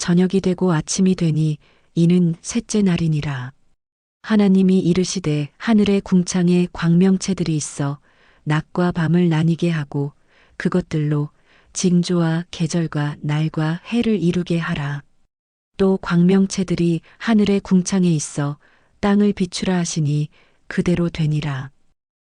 저녁이 되고 아침이 되니 이는 셋째 날이니라. 하나님이 이르시되 하늘의 궁창에 광명체들이 있어 낮과 밤을 나뉘게 하고 그것들로 징조와 계절과 날과 해를 이루게 하라. 또 광명체들이 하늘의 궁창에 있어 땅을 비추라 하시니 그대로 되니라.